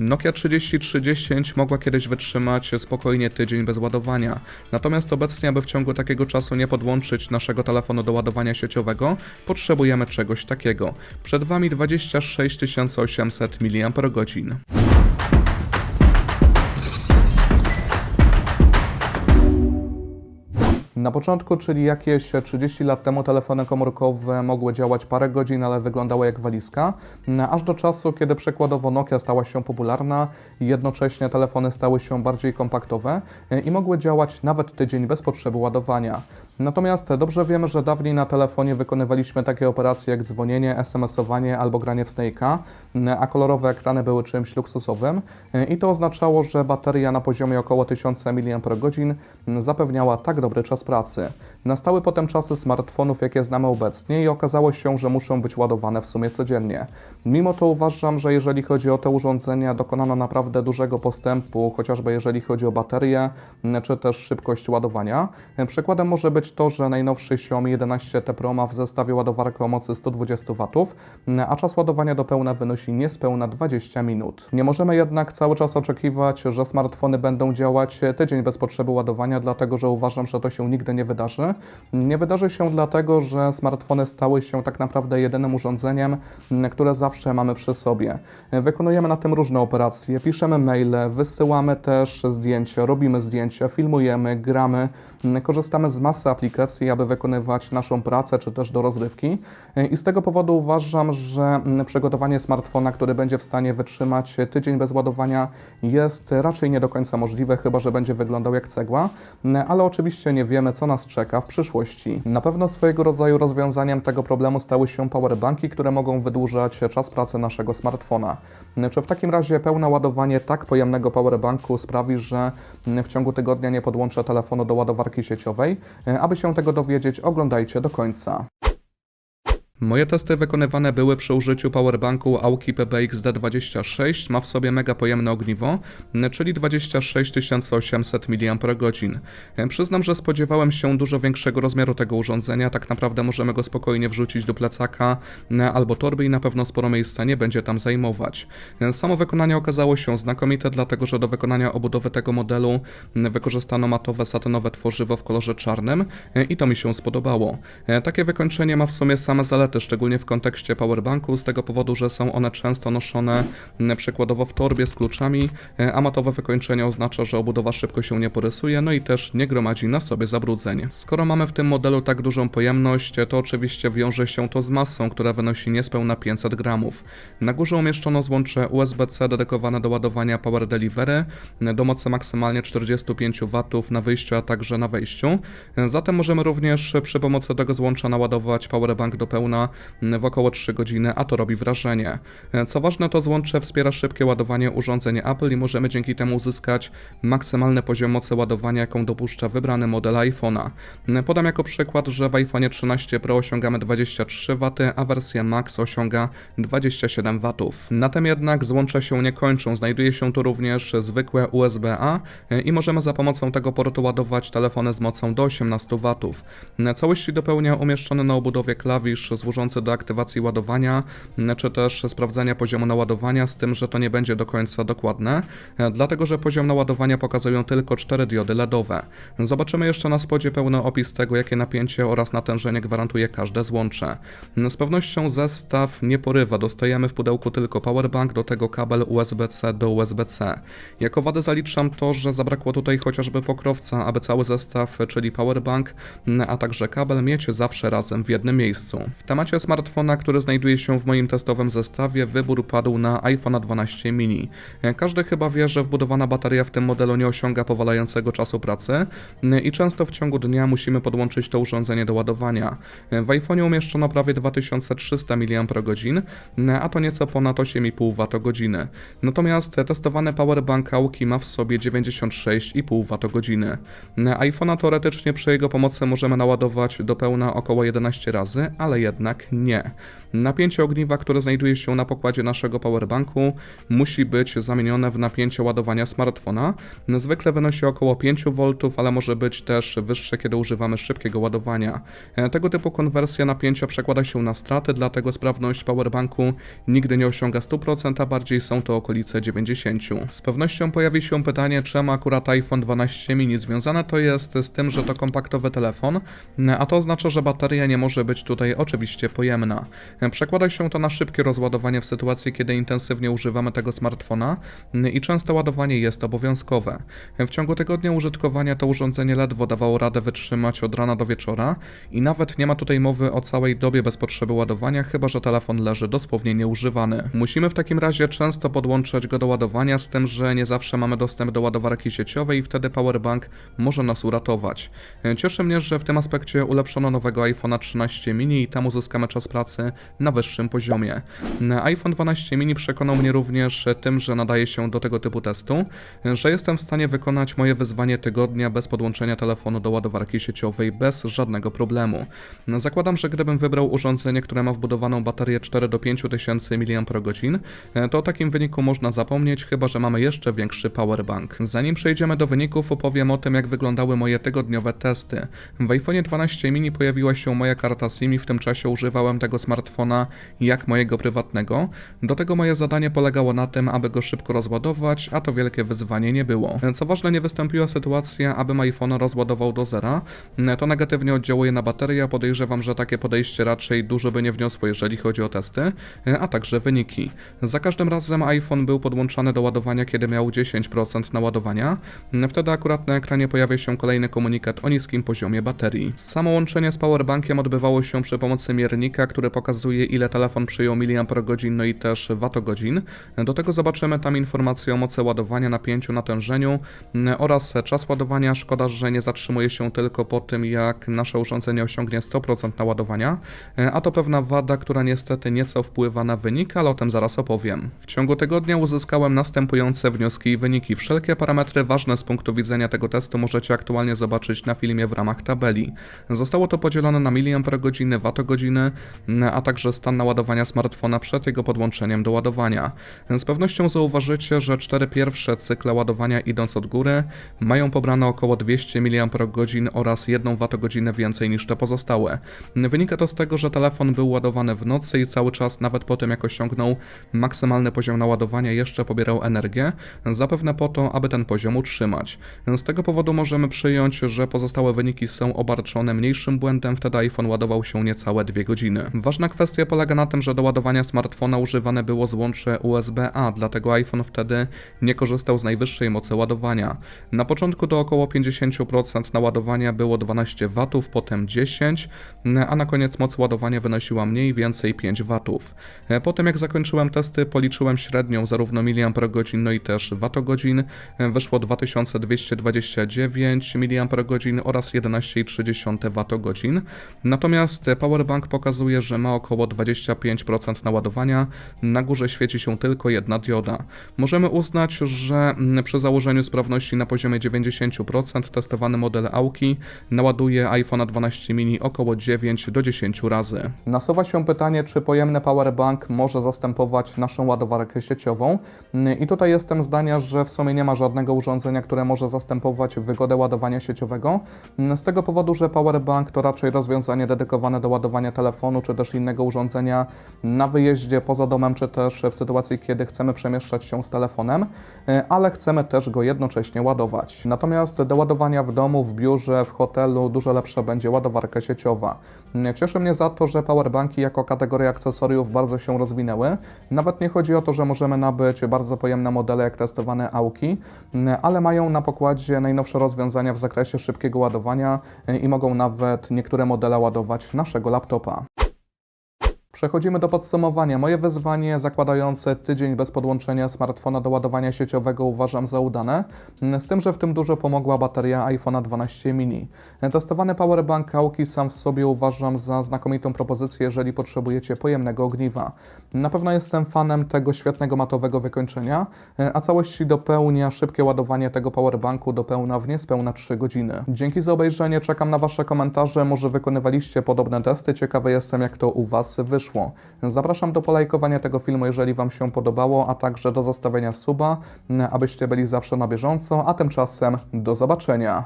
Nokia 3310 mogła kiedyś wytrzymać spokojnie tydzień bez ładowania. Natomiast obecnie, aby w ciągu takiego czasu nie podłączyć naszego telefonu do ładowania sieciowego, potrzebujemy czegoś takiego. Przed Wami 26 800 mAh. Na początku, czyli jakieś 30 lat temu, telefony komórkowe mogły działać parę godzin, ale wyglądały jak walizka, aż do czasu, kiedy przykładowo Nokia stała się popularna jednocześnie telefony stały się bardziej kompaktowe i mogły działać nawet tydzień bez potrzeby ładowania. Natomiast dobrze wiemy, że dawniej na telefonie wykonywaliśmy takie operacje jak dzwonienie, SMS-owanie albo granie w Snake'a, a kolorowe ekrany były czymś luksusowym i to oznaczało, że bateria na poziomie około 1000 mAh zapewniała tak dobry czas pracy. Nastały potem czasy smartfonów, jakie znamy obecnie i okazało się, że muszą być ładowane w sumie codziennie. Mimo to uważam, że jeżeli chodzi o te urządzenia, dokonano naprawdę dużego postępu, chociażby jeżeli chodzi o baterię, czy też szybkość ładowania. Przykładem może być to, że najnowszy Xiaomi 11T Pro ma w zestawie ładowarkę o mocy 120 W, a czas ładowania do pełna wynosi niespełna 20 minut. Nie możemy jednak cały czas oczekiwać, że smartfony będą działać tydzień bez potrzeby ładowania, dlatego że uważam, że to się nigdy nie wydarzy. Nie wydarzy się dlatego, że smartfony stały się tak naprawdę jedynym urządzeniem, które zawsze mamy przy sobie. Wykonujemy na tym różne operacje, piszemy maile, wysyłamy też zdjęcia, robimy zdjęcia, filmujemy, gramy, korzystamy z masy aplikacji, aby wykonywać naszą pracę czy też do rozrywki. I z tego powodu uważam, że przygotowanie smartfona, który będzie w stanie wytrzymać tydzień bez ładowania, jest raczej nie do końca możliwe, chyba że będzie wyglądał jak cegła, ale oczywiście nie wiemy, co nas czeka w przyszłości. Na pewno swojego rodzaju rozwiązaniem tego problemu stały się powerbanki, które mogą wydłużać czas pracy naszego smartfona. Czy w takim razie pełne ładowanie tak pojemnego powerbanku sprawi, że w ciągu tygodnia nie podłączę telefonu do ładowarki sieciowej? Aby się tego dowiedzieć, oglądajcie do końca. Moje testy wykonywane były przy użyciu powerbanku Aoki PBXD26, ma w sobie mega pojemne ogniwo, czyli 26 800 mAh. Przyznam, że spodziewałem się dużo większego rozmiaru tego urządzenia, tak naprawdę możemy go spokojnie wrzucić do plecaka albo torby i na pewno sporo miejsca nie będzie tam zajmować. Samo wykonanie okazało się znakomite, dlatego że do wykonania obudowy tego modelu wykorzystano matowe satynowe tworzywo w kolorze czarnym i to mi się spodobało. Takie wykończenie ma w sumie same zalety szczególnie w kontekście powerbanku, z tego powodu, że są one często noszone m, przykładowo w torbie z kluczami, e, a matowe wykończenie oznacza, że obudowa szybko się nie porysuje, no i też nie gromadzi na sobie zabrudzeń. Skoro mamy w tym modelu tak dużą pojemność, to oczywiście wiąże się to z masą, która wynosi niespełna 500 gramów. Na górze umieszczono złącze USB-C dedykowane do ładowania Power Delivery do mocy maksymalnie 45 W na wyjściu, a także na wejściu. Zatem możemy również przy pomocy tego złącza naładować powerbank do pełna w około 3 godziny, a to robi wrażenie. Co ważne, to złącze wspiera szybkie ładowanie urządzeń Apple i możemy dzięki temu uzyskać maksymalny poziom mocy ładowania, jaką dopuszcza wybrany model iPhone'a. Podam jako przykład, że w iPhone 13 Pro osiągamy 23 W, a wersja Max osiąga 27 W. Na tym jednak złącza się nie kończą, znajduje się tu również zwykłe USB-A i możemy za pomocą tego portu ładować telefony z mocą do 18 W. Całości dopełnia umieszczony na obudowie klawisz służący do aktywacji ładowania, czy też sprawdzania poziomu naładowania, z tym, że to nie będzie do końca dokładne, dlatego że poziom naładowania pokazują tylko 4 diody LEDowe. Zobaczymy jeszcze na spodzie pełny opis tego, jakie napięcie oraz natężenie gwarantuje każde złącze. Z pewnością zestaw nie porywa, dostajemy w pudełku tylko powerbank, do tego kabel USB-C do USB-C. Jako wadę zaliczam to, że zabrakło tutaj chociażby pokrowca, aby cały zestaw, czyli powerbank, a także kabel mieć zawsze razem w jednym miejscu. Temacie smartfona, który znajduje się w moim testowym zestawie, wybór padł na iPhone 12 mini. Każdy chyba wie, że wbudowana bateria w tym modelu nie osiąga powalającego czasu pracy i często w ciągu dnia musimy podłączyć to urządzenie do ładowania. W iPhone'ie umieszczono prawie 2300 mAh, a to nieco ponad 8,5 Wh. Natomiast testowany powerbank Aoki ma w sobie 96,5 Wh. iPhone'a teoretycznie przy jego pomocy możemy naładować do pełna około 11 razy, ale jednak jednak nie. Napięcie ogniwa, które znajduje się na pokładzie naszego powerbanku, musi być zamienione w napięcie ładowania smartfona. Zwykle wynosi około 5 V, ale może być też wyższe, kiedy używamy szybkiego ładowania. E, Tego typu konwersja napięcia przekłada się na straty, dlatego sprawność powerbanku nigdy nie osiąga 100%, a bardziej są to okolice 90%. Z pewnością pojawi się pytanie, czemu akurat iPhone 12 mini związane to jest z tym, że to kompaktowy telefon, a to oznacza, że bateria nie może być tutaj oczywiście pojemna. Przekłada się to na szybkie rozładowanie w sytuacji, kiedy intensywnie używamy tego smartfona i często ładowanie jest obowiązkowe. W ciągu tygodnia użytkowania to urządzenie ledwo dawało radę wytrzymać od rana do wieczora i nawet nie ma tutaj mowy o całej dobie bez potrzeby ładowania, chyba że telefon leży dosłownie nieużywany. Musimy w takim razie często podłączać go do ładowania, z tym, że nie zawsze mamy dostęp do ładowarki sieciowej i wtedy powerbank może nas uratować. Cieszy mnie, że w tym aspekcie ulepszono nowego iPhone'a 13 mini i tam uzyskamy czas pracy na wyższym poziomie. iPhone 12 mini przekonał mnie również tym, że nadaje się do tego typu testu, że jestem w stanie wykonać moje wyzwanie tygodnia bez podłączenia telefonu do ładowarki sieciowej bez żadnego problemu. Zakładam, że gdybym wybrał urządzenie, które ma wbudowaną baterię 4 do 5 tysięcy mAh, to o takim wyniku można zapomnieć, chyba że mamy jeszcze większy powerbank. Zanim przejdziemy do wyników, opowiem o tym, jak wyglądały moje tygodniowe testy. W iPhone 12 mini pojawiła się moja karta SIM i w tym czasie używałem tego smartfona jak mojego prywatnego. Do tego moje zadanie polegało na tym, aby go szybko rozładować, a to wielkie wyzwanie nie było. Co ważne, nie wystąpiła sytuacja, abym iPhone rozładował do zera. To negatywnie oddziałuje na baterię, podejrzewam, że takie podejście raczej dużo by nie wniosło, jeżeli chodzi o testy, a także wyniki. Za każdym razem iPhone był podłączany do ładowania, kiedy miał 10% naładowania. Wtedy akurat na ekranie pojawia się kolejny komunikat o niskim poziomie baterii. Samo łączenie z powerbankiem odbywało się przy pomocy miernika, który pokazuje ile telefon przyjął mAh, no i też watogodzin. Do tego zobaczymy tam informację o mocy ładowania, napięciu, natężeniu oraz czas ładowania. Szkoda, że nie zatrzymuje się tylko po tym, jak nasze urządzenie osiągnie 100% naładowania, a to pewna wada, która niestety nieco wpływa na wynik, ale o tym zaraz opowiem. W ciągu tygodnia uzyskałem następujące wnioski i wyniki. Wszelkie parametry ważne z punktu widzenia tego testu możecie aktualnie zobaczyć na filmie w ramach tabeli. Zostało to podzielone na mAh, watogodziny, a także stan naładowania smartfona przed jego podłączeniem do ładowania. Z pewnością zauważycie, że cztery pierwsze cykle ładowania idąc od góry mają pobrane około 200 mAh oraz 1 watogodzinę więcej niż te pozostałe. Wynika to z tego, że telefon był ładowany w nocy i cały czas, nawet po tym jak osiągnął maksymalny poziom naładowania, jeszcze pobierał energię, zapewne po to, aby ten poziom utrzymać. Z tego powodu możemy przyjąć, że pozostałe wyniki są obarczone mniejszym błędem, wtedy iPhone ładował się niecałe 2 godziny. Ważna kwestia polega na tym, że do ładowania smartfona używane było złącze USB-A, dlatego iPhone wtedy nie korzystał z najwyższej mocy ładowania. Na początku do około 50% naładowania było 12 W, potem 10, a na koniec moc ładowania wynosiła mniej więcej 5 W. Po tym jak zakończyłem testy, policzyłem średnią zarówno mAh, no i też watogodzin. Wyszło 2229 mAh oraz 11,3 watogodzin. Natomiast powerbank pokazuje, że ma około 25% naładowania. Na górze świeci się tylko jedna dioda. Możemy uznać, że przy założeniu sprawności na poziomie 90% testowany model Auki naładuje iPhone 12 mini około 9 do 10 razy. Nasuwa się pytanie, czy pojemny powerbank może zastępować naszą ładowarkę sieciową. I tutaj jestem zdania, że w sumie nie ma żadnego urządzenia, które może zastępować wygodę ładowania sieciowego. Z tego powodu, że powerbank to raczej rozwiązanie dedykowane do ładowania telefonu czy też innego urządzenia na wyjeździe poza domem, czy też w sytuacji, kiedy chcemy przemieszczać się z telefonem, ale chcemy też go jednocześnie ładować. Natomiast do ładowania w domu, w biurze, w hotelu dużo lepsza będzie ładowarka sieciowa. Cieszy mnie za to, że powerbanki jako kategoria akcesoriów bardzo się rozwinęły. Nawet nie chodzi o to, że możemy nabyć bardzo pojemne modele jak testowane Auki, ale mają na pokładzie najnowsze rozwiązania w zakresie szybkiego ładowania i mogą nawet niektóre modele ładować naszego laptopa. Па-па. Przechodzimy do podsumowania. Moje wyzwanie zakładające tydzień bez podłączenia smartfona do ładowania sieciowego uważam za udane, z tym, że w tym dużo pomogła bateria iPhone'a 12 mini. Testowany powerbank Kauki sam w sobie uważam za znakomitą propozycję, jeżeli potrzebujecie pojemnego ogniwa. Na pewno jestem fanem tego świetnego matowego wykończenia, a całości dopełnia szybkie ładowanie tego powerbanku do pełna w niespełna 3 godziny. Dzięki za obejrzenie, czekam na Wasze komentarze, może wykonywaliście podobne testy, ciekawy jestem jak to u Was wyszło. Zapraszam do polajkowania tego filmu, jeżeli Wam się podobało, a także do zostawienia suba, abyście byli zawsze na bieżąco, a tymczasem do zobaczenia.